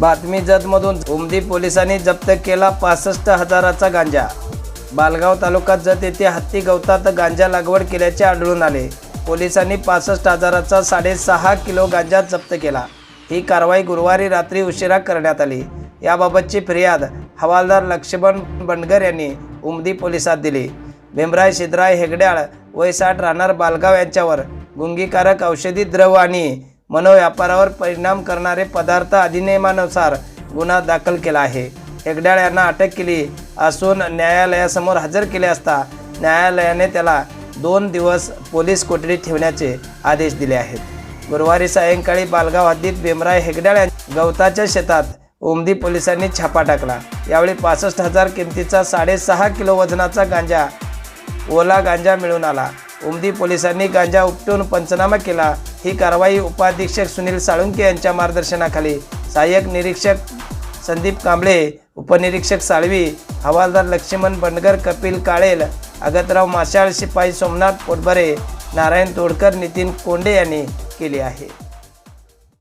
बातमी जतमधून उमदी पोलिसांनी जप्त केला पासष्ट हजाराचा गांजा. बालगाव तालुका जत येथे हत्ती गवतात गांजा लागवड केल्याचे आढळून आले. पोलिसांनी पासष्ट हजाराचा साडेसहा किलो गांजा जप्त केला. ही कारवाई गुरुवारी रात्री उशिरा करण्यात आली. याबाबतची फिर्याद हवालदार लक्ष्मण बंडगर यांनी उमदी पोलिसात दिली. भीमराय शिद्राय हेगड्याळ वय साठ राहणार बालगाव यांच्यावर गुंगीकारक औषधी द्रव आणि मनोव्यापारावर परिणाम करणारे पदार्थ अधिनियमानुसार गुन्हा दाखल केला आहे. हेगडाळ यांना अटक केली असून न्यायालयासमोर हजर केले असता न्यायालयाने त्याला दोन दिवस पोलीस कोठडीत ठेवण्याचे आदेश दिले आहेत. गुरुवारी सायंकाळी बालगाव हद्दीत भीमराय हेगड्याळ गवताच्या शेतात उमदी पोलिसांनी छापा टाकला. यावेळी पासष्ट हजार किमतीचा साडेसहा किलो वजनाचा गांजा ओला गांजा मिळून आला. उमदी पोलिसांनी गांजा उपटून पंचनामा केला. ही कारवाई उपाधीक्षक सुनील साळुंके यांच्या मार्गदर्शनाखाली. सहाय्यक निरीक्षक संदीप कांबळे उपनिरीक्षक साळवी हवालदार लक्ष्मण बंडगर कपिल काळेल अगतराव माशाळ शिपाई सोमनाथ पोटबरे नारायण तोडकर नितीन कोंडे यांनी केली आहे.